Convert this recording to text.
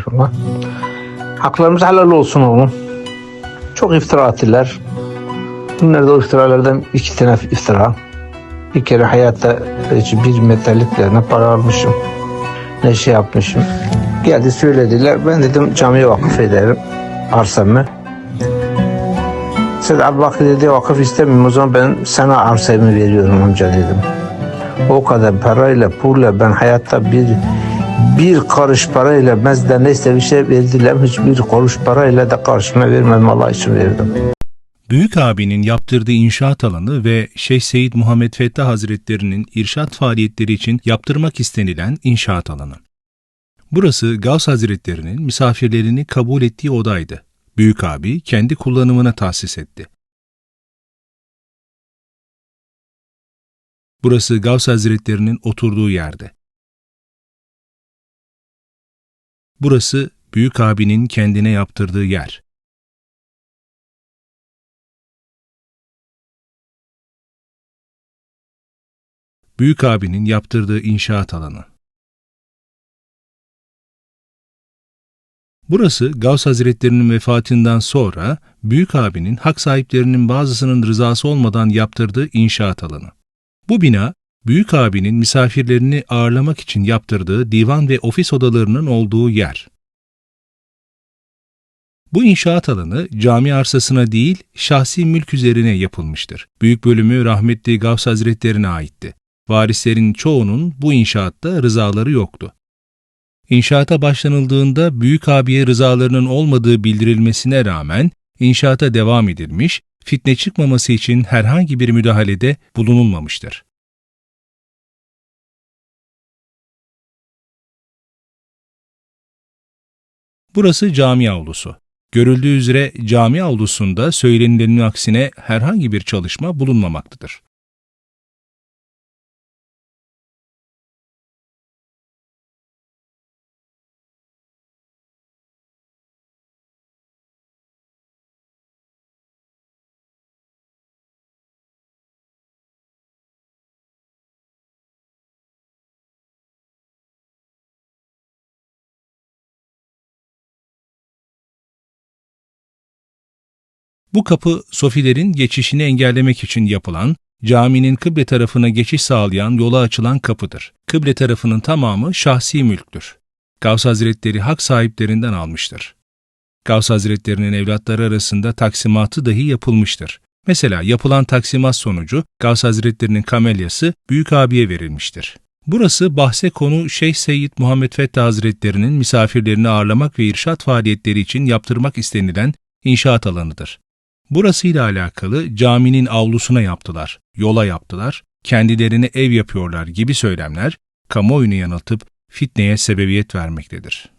demiştir ona. Haklarımız helal olsun oğlum. Çok iftira attılar. Bunlar o iftiralardan iki tane iftira. Bir kere hayatta hiç bir metallikle ne para almışım ne şey yapmışım. Geldi söylediler. Ben dedim camiye vakıf ederim arsamı. Sen bak dedi vakıf istemiyorum o zaman ben sana arsamı veriyorum amca dedim. O kadar parayla pulla ben hayatta bir bir karış parayla bizden neyse bir şey verdiler hiçbir kuruş parayla da karşıma vermem Allah için verdim. Büyük abinin yaptırdığı inşaat alanı ve Şeyh Seyyid Muhammed Fettah Hazretlerinin irşat faaliyetleri için yaptırmak istenilen inşaat alanı. Burası Gavs Hazretlerinin misafirlerini kabul ettiği odaydı. Büyük abi kendi kullanımına tahsis etti. Burası Gavs Hazretlerinin oturduğu yerde. Burası Büyük abinin kendine yaptırdığı yer. Büyük abinin yaptırdığı inşaat alanı. Burası Gavs Hazretlerinin vefatından sonra Büyük abinin hak sahiplerinin bazısının rızası olmadan yaptırdığı inşaat alanı. Bu bina Büyük abinin misafirlerini ağırlamak için yaptırdığı divan ve ofis odalarının olduğu yer. Bu inşaat alanı cami arsasına değil şahsi mülk üzerine yapılmıştır. Büyük bölümü rahmetli Gavs Hazretlerine aitti. Varislerin çoğunun bu inşaatta rızaları yoktu. İnşaata başlanıldığında büyük abiye rızalarının olmadığı bildirilmesine rağmen inşaata devam edilmiş, fitne çıkmaması için herhangi bir müdahalede bulunulmamıştır. Burası cami avlusu. Görüldüğü üzere cami avlusunda söylenilenin aksine herhangi bir çalışma bulunmamaktadır. Bu kapı sofilerin geçişini engellemek için yapılan, caminin kıble tarafına geçiş sağlayan yola açılan kapıdır. Kıble tarafının tamamı şahsi mülktür. Gavs Hazretleri hak sahiplerinden almıştır. Gavs Hazretlerinin evlatları arasında taksimatı dahi yapılmıştır. Mesela yapılan taksimat sonucu Gavs Hazretlerinin kamelyası Büyük abiye verilmiştir. Burası bahse konu Şeyh Seyyid Muhammed Fettah Hazretlerinin misafirlerini ağırlamak ve irşat faaliyetleri için yaptırmak istenilen inşaat alanıdır. Burasıyla alakalı caminin avlusuna yaptılar, yola yaptılar, kendilerine ev yapıyorlar gibi söylemler kamuoyunu yanıltıp fitneye sebebiyet vermektedir.